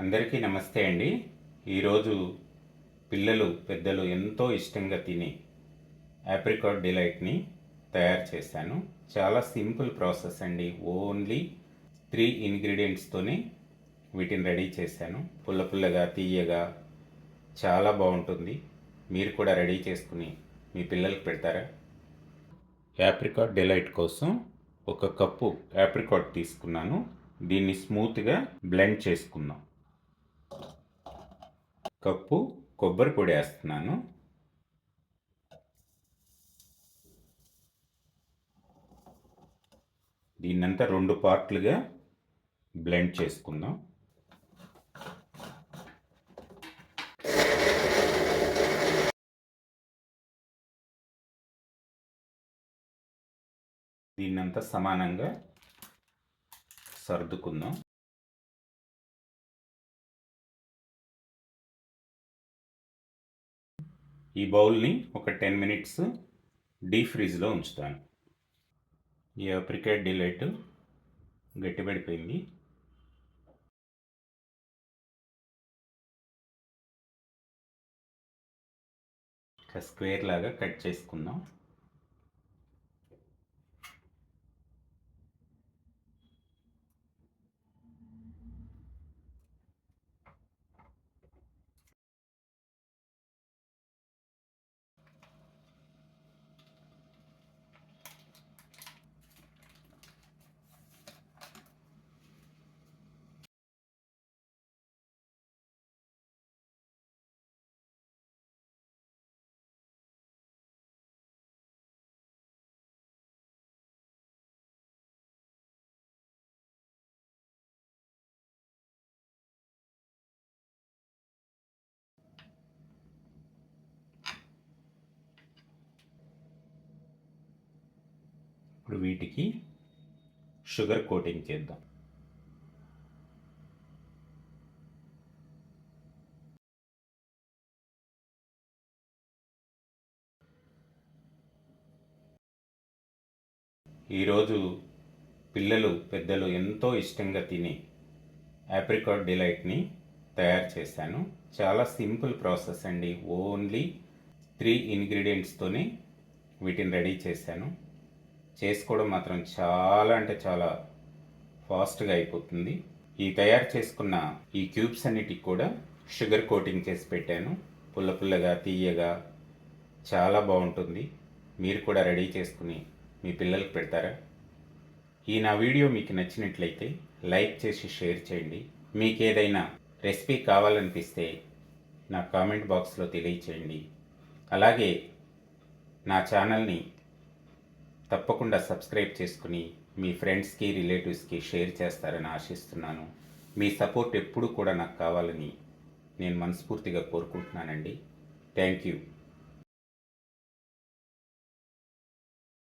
అందరికీ నమస్తే అండి. ఈరోజు పిల్లలు పెద్దలు ఎంతో ఇష్టంగా తినే యాప్రికాట్ డిలైట్ని తయారు చేశాను. చాలా సింపుల్ ప్రాసెస్ అండి. ఓన్లీ త్రీ ఇంగ్రీడియంట్స్తోనే వీటిని రెడీ చేశాను. పుల్ల పుల్లగా తీయగా చాలా బాగుంటుంది. మీరు కూడా రెడీ చేసుకుని మీ పిల్లలకు పెడతారా? యాప్రికాట్ డిలైట్ కోసం ఒక కప్పు యాప్రికాట్ తీసుకున్నాను. దీన్ని స్మూత్గా బ్లెండ్ చేసుకుందాం. కప్పు కొబ్బరి పొడి వేస్తున్నాను. దీన్నంతా రెండు పార్ట్లుగా బ్లెండ్ చేసుకుందాం. దీన్నంతా సమానంగా సర్దుకుందాం. ఈ బౌల్ని ఒక టెన్ మినిట్స్ డీప్ ఫ్రీజ్లో ఉంచుతాను. ఈ అప్రికేట్ డిలైట్ గట్టిపడిపోయింది. స్క్వేర్ లాగా కట్ చేసుకుందాం. ఇప్పుడు వీటికి షుగర్ కోటింగ్ చేద్దాం. ఈరోజు పిల్లలు పెద్దలు ఎంతో ఇష్టంగా తినే యాప్రికాట్ డిలైట్ని తయారు చేశాను. చాలా సింపుల్ ప్రాసెస్ అండి. ఓన్లీ త్రీ ఇంగ్రీడియంట్స్తోనే వీటిని రెడీ చేశాను. చేసుకోవడం మాత్రం చాలా అంటే చాలా ఫాస్ట్గా అయిపోతుంది. ఈ తయారు చేసుకున్న ఈ క్యూబ్స్ అన్నిటికి కూడా షుగర్ కోటింగ్ చేసి పెట్టాను. పుల్ల పుల్లగా తీయగా చాలా బాగుంటుంది. మీరు కూడా రెడీ చేసుకుని మీ పిల్లలకు పెడతారా? ఈ నా వీడియో మీకు నచ్చినట్లయితే లైక్ చేసి షేర్ చేయండి. మీకు ఏదైనా రెసిపీ కావాలనిపిస్తే నా కామెంట్ బాక్స్లో తెలియచేయండి. అలాగే నా ఛానల్ని తప్పకుండా సబ్స్క్రైబ్ చేసుకుని మీ ఫ్రెండ్స్కి రిలేటివ్స్కి షేర్ చేస్తారని ఆశిస్తున్నాను. మీ సపోర్ట్ ఎప్పుడు కూడా నాకు కావాలని నేను మనస్ఫూర్తిగా కోరుకుంటున్నానండి. Thank you.